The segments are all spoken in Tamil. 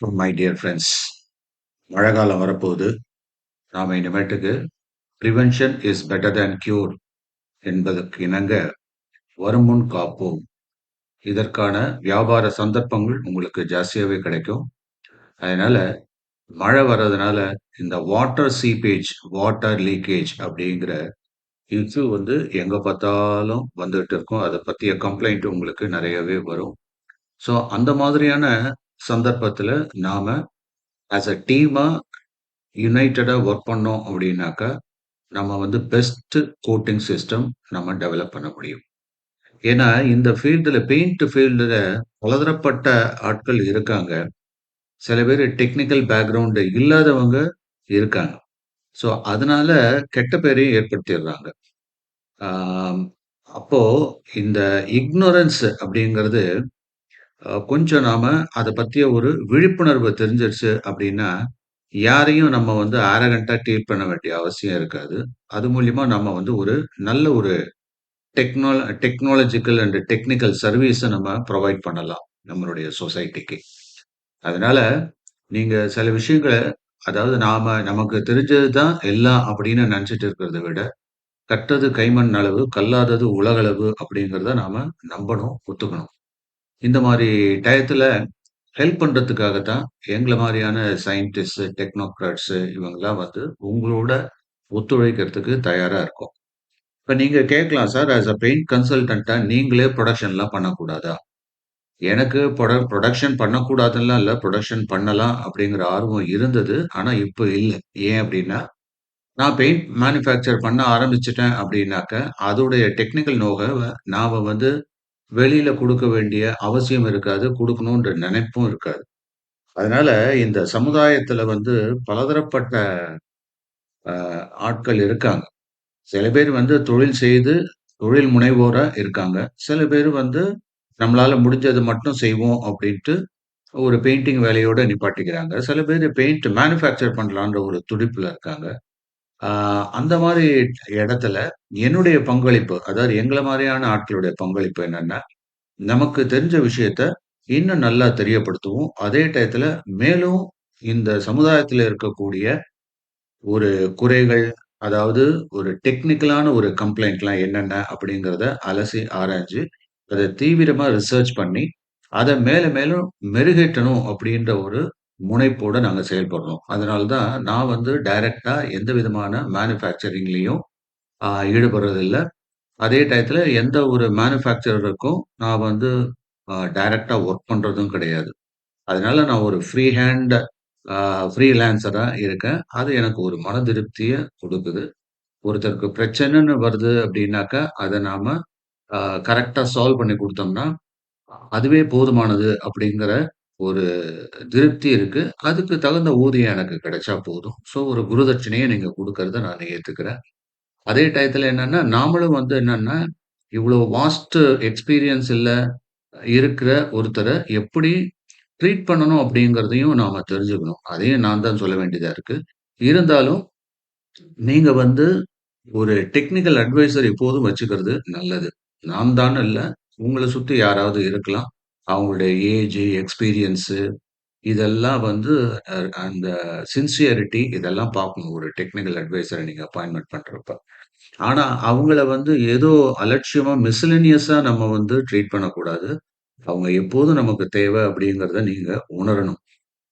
மை டியர் ஃப்ரெண்ட்ஸ் மழை காலம் வரப்போகுது. நாம் இனிமேட்டுக்கு prevention is better than cure என்பதற்கு இணங்க வரும் முன் காப்போம். இதற்கான வியாபார சந்தர்ப்பங்கள் உங்களுக்கு ஜாஸ்தியாகவே கிடைக்கும். அதனால மழை வர்றதுனால இந்த வாட்டர் சீப்பேஜ் வாட்டர் லீக்கேஜ் அப்படிங்கிற இது வந்து எங்கே பார்த்தாலும் வந்துகிட்டு இருக்கும். அதை பற்றிய கம்ப்ளைண்ட் உங்களுக்கு நிறையவே வரும். ஸோ அந்த மாதிரியான சந்தர்ப்பத்தில் நாம் ஆஸ் அ டீமாக யுனைட்டடாக ஒர்க் பண்ணோம் அப்படின்னாக்கா நம்ம வந்து பெஸ்ட் கோட்டிங் சிஸ்டம் நம்ம டெவலப் பண்ண முடியும். ஏன்னா இந்த ஃபீல்டில் பெயிண்ட் ஃபீல்டில் பலதரப்பட்ட ஆட்கள் இருக்காங்க. சில பேர் டெக்னிக்கல் பேக்ரவுண்டு இல்லாதவங்க இருக்காங்க. ஸோ அதனால கெட்ட பேரையும் ஏற்படுத்திடுறாங்க. அப்போது அப்போ இந்த இக்னோரன்ஸ் அப்படிங்கிறது கொஞ்சம் நாம அதை பத்திய ஒரு விழிப்புணர்வு தெரிஞ்சிருச்சு அப்படின்னா யாரையும் நம்ம வந்து ஆரகண்டா டீட் பண்ண வேண்டிய அவசியம் இருக்காது. அது மூலியமா நம்ம வந்து ஒரு நல்ல ஒரு டெக்னால டெக்னாலஜிக்கல் அண்ட் டெக்னிக்கல் சர்வீஸை நம்ம ப்ரொவைட் பண்ணலாம், நம்மளுடைய சொசைட்டிக்கு. அதனால நீங்க சில விஷயங்கள அதாவது நாம நமக்கு தெரிஞ்சது தான் எல்லாம் அப்படின்னு நினச்சிட்டு இருக்கிறத விட, கட்டது கைமண் அளவு, கல்லாதது உலகளவு" அப்படிங்கிறத நாம நம்பணும், ஒத்துக்கணும். இந்த மாதிரி டயத்தில் ஹெல்ப் பண்ணுறதுக்காக தான் எங்களை மாதிரியான சயின்டிஸ்ட், டெக்னோக்ராட்ஸு இவங்கெல்லாம் வந்து உங்களோட ஒத்துழைக்கிறதுக்கு தயாராக இருக்கும் இப்போ நீங்கள் கேட்கலாம் சார் ஆஸ் அ பெயிண்ட் கன்சல்டண்ட்டாக நீங்களே ப்ரொடக்ஷன்லாம் பண்ணக்கூடாதா? எனக்கு ப்ரொட ப்ரொடக்ஷன் பண்ணக்கூடாதுலாம் இல்லை ப்ரொடக்ஷன் பண்ணலாம் அப்படிங்கிற ஆர்வம் இருந்தது. ஆனால் இப்போ இல்லை ஏன் அப்படின்னா, நான் பெயிண்ட் மேனுஃபேக்சர் பண்ண ஆரம்பிச்சிட்டேன் அப்படின்னாக்க, அதோடைய டெக்னிக்கல் நோகை நாம் வந்து வெளியில கொடுக்க வேண்டிய அவசியம் இருக்காது. கொடுக்கணுன்ற நினைப்பும் இருக்காது. அதனால இந்த சமுதாயத்துல வந்து பலதரப்பட்ட ஆட்கள் இருக்காங்க. சில பேர் வந்து தொழில் செய்து தொழில் முனைவோரா இருக்காங்க. சில பேர் வந்து நம்மளால முடிஞ்சது மட்டும் செய்வோம் அப்படின்ட்டு ஒரு பெயிண்டிங் வேலையோட நிப்பாட்டிக்கிறாங்க. சில பேர் பெயிண்ட் மேனுஃபேக்சர் பண்ணலான்ற ஒரு துடிப்புல இருக்காங்க. அந்த மாதிரி இடத்துல என்னுடைய பங்களிப்பு, அதாவது எங்களை மாதிரியான ஆட்களுடைய பங்களிப்பு என்னன்னா, நமக்கு தெரிஞ்ச விஷயத்த இன்னும் நல்லா தெரியப்படுத்துவோம். அதே டயத்துல மேலும் இந்த சமுதாயத்தில் இருக்கக்கூடிய ஒரு குறைகள், அதாவது ஒரு டெக்னிக்கலான ஒரு கம்ப்ளைண்ட்லாம் என்னென்ன அப்படிங்கிறத அலசி ஆராய்ஞ்சு, அதை தீவிரமாக ரிசர்ச் பண்ணி, அதை மேலே மேலும் மெருகேற்றணும் அப்படின்ற ஒரு முனைப்போடு நாங்கள் செயல்படுறோம். அதனால தான் நான் வந்து டைரக்டாக எந்த விதமான மேனுஃபேக்சரிங்லேயும் ஈடுபடுறதில்லை ஈடுபடுறதில்ல. அதே டயத்தில் எந்த ஒரு மேனுஃபேக்சரருக்கும் நான் வந்து டைரக்டாக ஒர்க் பண்ணுறதும் கிடையாது. அதனால நான் ஒரு ஃப்ரீ ஹேண்ட் ஃப்ரீலான்சராக இருக்கேன். அது எனக்கு ஒரு மன திருப்தியை கொடுக்குது ஒருத்தருக்கு பிரச்சனைன்னு வருது அப்படின்னாக்கா, அதை நாம் கரெக்டாக சால்வ் பண்ணி கொடுத்தோம்னா அதுவே போதுமானது அப்படிங்கிற ஒரு திருப்தி இருக்கு. அதுக்கு தகுந்த ஊதியம் எனக்கு கிடைச்சா போதும். ஸோ ஒரு குருதட்சணைய நீங்க குடுக்கறத நான் ஏத்துக்கிறேன். அதே டயத்துல என்னன்னா, நாமளும் வந்து என்னன்னா, இவ்ளோ வாஸ்ட் எக்ஸ்பீரியன்ஸ் இல்ல இருக்கிற ஒருத்தர எப்படி ட்ரீட் பண்ணணும் அப்படிங்கிறதையும் நாம தெரிஞ்சுக்கணும். அதையும் நான் தான் சொல்ல வேண்டியதா இருக்கு. இருந்தாலும் நீங்க வந்து ஒரு டெக்னிக்கல் அட்வைசர் எப்போதும் வச்சுக்கிறது நல்லது. நான் தான்னு இல்ல. உங்கள சுத்தி யாராவது இருக்கலாம். அவங்களுடைய ஏஜ், எக்ஸ்பீரியன்ஸு இதெல்லாம் வந்து அ அந்த சின்சியரிட்டி இதெல்லாம் பார்க்கணும். ஒரு டெக்னிக்கல் அட்வைசர நீங்க அப்பாயின்ட்மென்ட் பண்றப்ப. ஆனா, அவங்கள வந்து ஏதோ அலட்சியமா மிஸ்லினியஸாக நம்ம வந்து ட்ரீட் பண்ணக்கூடாது. அவங்க எப்போதும் நமக்கு தேவை அப்படிங்கிறத நீங்க உணரணும்.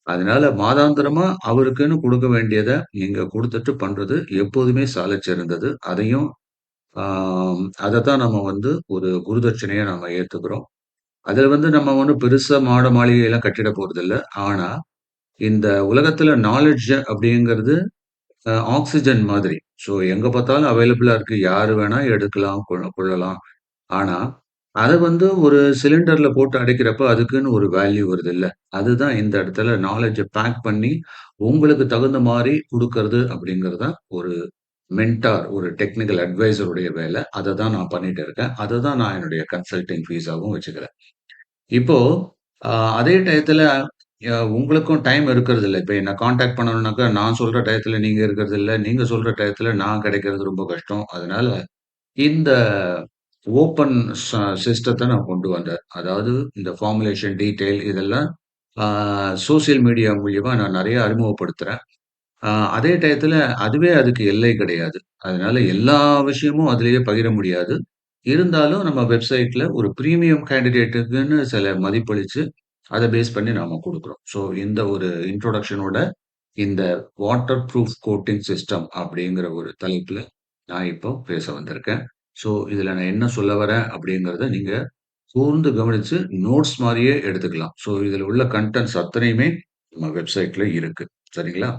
அதனால மாதாந்திரமா அவருக்குன்னு குடுக்க வேண்டியத நீங்க குடுத்துட்டு பண்றது எப்போதுமே சாலச்சிறந்தது. அதையும் அதை அதத்தான் நம்ம வந்து ஒரு குருதட்சணையா நாம ஏத்துக்கிறோம். அதில் வந்து நம்ம ஒன்றும் பெருசாக மாட மாளிகையெல்லாம் கட்டிட போறதில்ல. ஆனால் இந்த உலகத்தில் நாலெட்ஜ் அப்படிங்கிறது ஆக்சிஜன் ஆக்ஸிஜன் மாதிரி. ஸோ எங்கே பார்த்தாலும் அவைலபிளாக இருக்குது யார் வேணால் எடுக்கலாம், கொ கொள்ளலாம். ஆனால் அதை வந்து ஒரு சிலிண்டரில் போட்டு அடைக்கிறப்ப அதுக்குன்னு ஒரு வேல்யூ வருதுல்ல. அதுதான் இந்த இடத்துல நாலேஜை பேக் பண்ணி, உங்களுக்கு தகுந்த மாதிரி கொடுக்கறது அப்படிங்கிறது தான் ஒரு மென்டார், ஒரு டெக்னிக்கல் அட்வைசருடைய வேலை. அதை தான் நான் பண்ணிட்டு இருக்கேன். அதை தான் நான் என்னுடைய கன்சல்டிங் ஃபீஸாகவும் வச்சுக்கிறேன். இப்போ அதே டயத்தில் உங்களுக்கும் டைம் இருக்கிறதில்ல. இப்போ என்ன காண்டாக்ட் பண்ணணும்னாக்கா, நான் சொல்கிற டயத்தில் நீங்கள் இருக்கிறது இருக்கிறதில்ல. நீங்கள் சொல்கிற டயத்தில் நான் கிடைக்கிறது ரொம்ப கஷ்டம். அதனால இந்த ஓப்பன் சிஸ்டத்தை நான் கொண்டு வந்தேன். அதாவது இந்த ஃபார்முலேஷன், டீட்டெயில் இதெல்லாம் சோசியல் மீடியா மூலியமாக நான் நிறைய அறிமுகப்படுத்துகிறேன் ஆ அதே டயத்துல அதுவே அதுக்கு எல்லை கிடையாது. அதனால எல்லா விஷயமும் அதிலேயே பகிர முடியாது. இருந்தாலும் நம்ம வெப்சைட்ல ஒரு பிரீமியம் கேண்டிடேட்டுக்குன்னு சில மதிப்பளிச்சு, அத பேஸ் பண்ணி நாம குடுக்குறோம். ஸோ இந்த ஒரு இன்ட்ரோடக்ஷனோட இந்த வாட்டர் ப்ரூஃப் கோட்டிங் சிஸ்டம் அப்படிங்கிற ஒரு தலைப்புல நான் இப்போ பேச வந்திருக்கேன். ஸோ இதுல நான் என்ன சொல்ல வரேன் அப்படிங்கிறத நீங்க கூர்ந்து கவனிச்சு நோட்ஸ் மாரியே எடுத்துக்கலாம். ஸோ இதுல உள்ள கன்டென்ட்ஸ் அத்தனையுமே நம்ம வெப்சைட்ல இருக்கு. சரிங்களா?